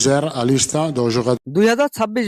Zero a lista dos jogadores. দুই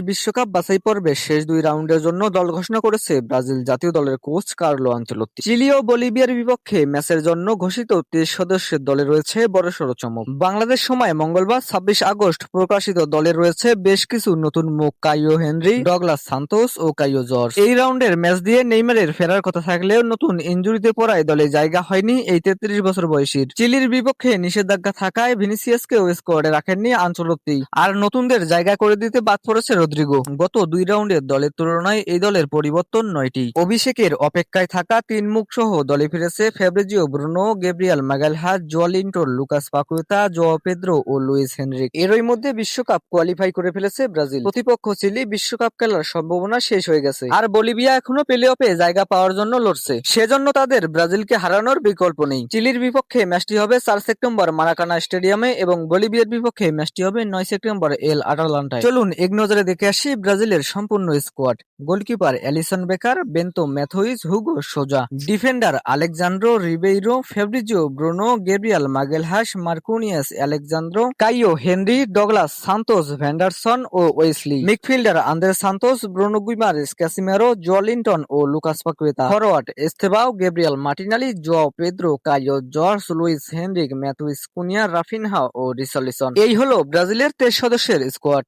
বিশ্বকাপ বাছাই পর্বের শেষ দুই রাউন্ডের জন্য দল ঘোষণা করেছে ব্রাজিল জাতীয় দলের কোচ কার্লো আঞ্চলত্তি চিলি ও বলিভিয়ার বিপক্ষে ম্যাচের জন্য ঘোষিত তেইশ সদস্যের দলে রয়েছে বড়সড় চমক। বাংলাদেশ সময় মঙ্গলবার ছাব্বিশ আগস্ট প্রকাশিত দলে রয়েছে বেশ কিছু নতুন মুখ কাইও হেনরি, ডগলাস সান্তোস ও কাইও জর্জ। এই রাউন্ডের ম্যাচ দিয়ে নেইমারের ফেরার কথা থাকলেও নতুন ইনজুরিতে পড়ায় দলে জায়গা হয়নি এই তেত্রিশ বছর বয়সীর। চিলির বিপক্ষে নিষেধাজ্ঞা থাকায় ভিনিসিয়াসকেও স্কোয়াডে রাখেননি আঞ্চলত্তি আর নতুনদের জায়গা করে দিতে বাদ পড়েছে রদ্রিগো। গত দুই রাউন্ডের দলের তুলনায় এই দলের পরিবর্তন নয়টি। অভিষেকের অপেক্ষায় থাকা তিন মুখ সহ দলে ফিরেছে ফেব্রিজিও ব্রুনো, গেব্রিয়াল ম্যাগালহা জোয়ালিন্টোর লুকাস পাকুয়েতা জোয়া পেদ্রো ও লুইস হেনরিক। এরই মধ্যে বিশ্বকাপ কোয়ালিফাই করে ফেলেছে ব্রাজিল। প্রতিপক্ষ চিলি বিশ্বকাপ খেলার সম্ভাবনা শেষ হয়ে গেছে। আর বলিভিয়া এখনও প্লে অফে জায়গা পাওয়ার জন্য লড়ছে। সেজন্য তাদের ব্রাজিলকে হারানোর বিকল্প নেই। চিলির বিপক্ষে ম্যাচটি হবে চার সেপ্টেম্বর মারাকানা স্টেডিয়ামে এবং বলিভিয়ার বিপক্ষে ম্যাচটি হবে নয় সেপ্টেম্বর এল আটালান্টায়। চলুন এক নজরে দেখে আসি ব্রাজিলের সম্পূর্ণ squad. Goalkeeper Alisson Becker, Bento Matheus Hugo Souza. Defender Alexsandro Ribeiro, Fabricio Bruno, Gabriel Magalhaes, Marquinhos Alexsandro Caio Henrique, Douglas Santos, Vanderson ও Wesley. Midfielder Andre Santos, Bruno Guimaraes Casemiro Joelinton ও Lucas Paqueta. Forward Estevao, Gabriel Martinelli Joao Pedro, Caio Jorge, Luiz Henrique, Matheus Cunha, Raphinha ও Richarlison এই হলো ব্রাজিলের তেইশ সদস্যের squad